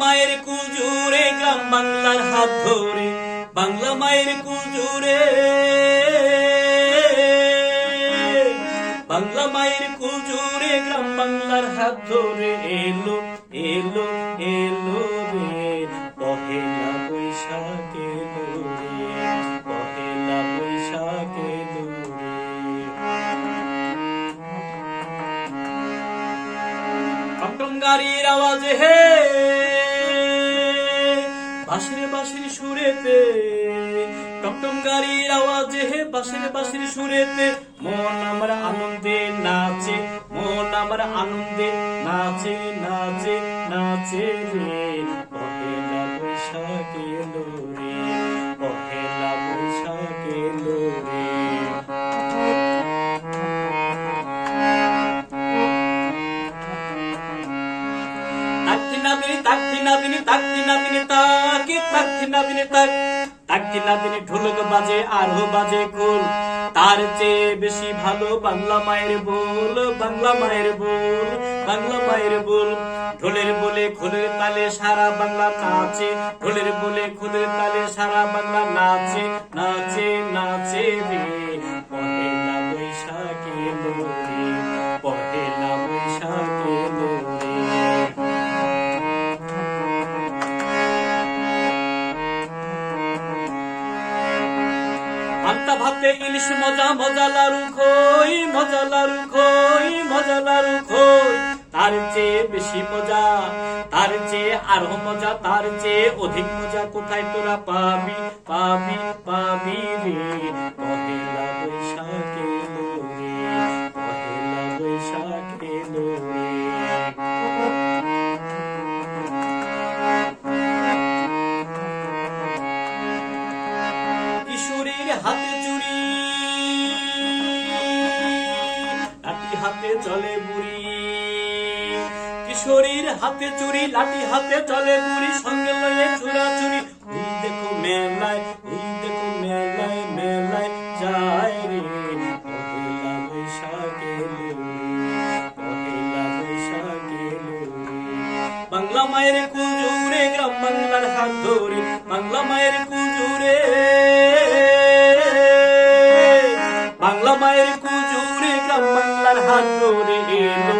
মায়ের কুজুরে গ্রাম বাংলার হাত ধরে, বাংলা মায়ের কুজুরে। বাংলা মায়ের কুজুরে গ্রাম বাংলার হাত ধরে, এলো এলো এলো রে। পহেলা বৈশাখ গাড়ির আওয়াজে হে। বাঁশির বাঁশির সুরেতে, টমটম গাড়ির আওয়াজে বাঁশির বাঁশির সুরেতে, মন আমার আনন্দে নাচে, মন আমার আনন্দে নাচে নাচে নাচে রে। পহেলা বৈশাখ এলো রে তাকতি ঢোলক বাজে, আরও বাজে খোল। তার চেয়ে বেশি ভালো বাংলা মায়ের বল, বাংলা মায়ের বল, বাংলা মায়ের বল। ঢোলের বলে খোলের তালে সারা বাংলা নাচে, ঢোলের বলে খোলের তালে সারা বাংলা নাচে। পান্তা ভাতে ইলিশ মজা মজা লারু খই, মজা লারু খই, মজা লারু খই। তার চেয়ে বেশি মজা, তার চেয়ে আরও মজা, তার চেয়ে অধিক মজা কোথায় তোরা পাবি পাবি পাবি রে? হাতে চুরি। লাঠি হাতে চলে বুড়ি। কিশোরীর হাতে চুরি, লাঠি হাতে চলে বুড়ি, সঙ্গে লয়ে চুরা চুরি ওই দেখো মেলায় ওই দেখো মেলায় মেলায় যায় রে। বাংলা মায়ের কুজুরে, গ্রাম বাংলার হাত ধরে। বাংলা মায়ের কুজুরে মায়ের কুজুরে গ্রাম বাংলার হাত ধরে এলো।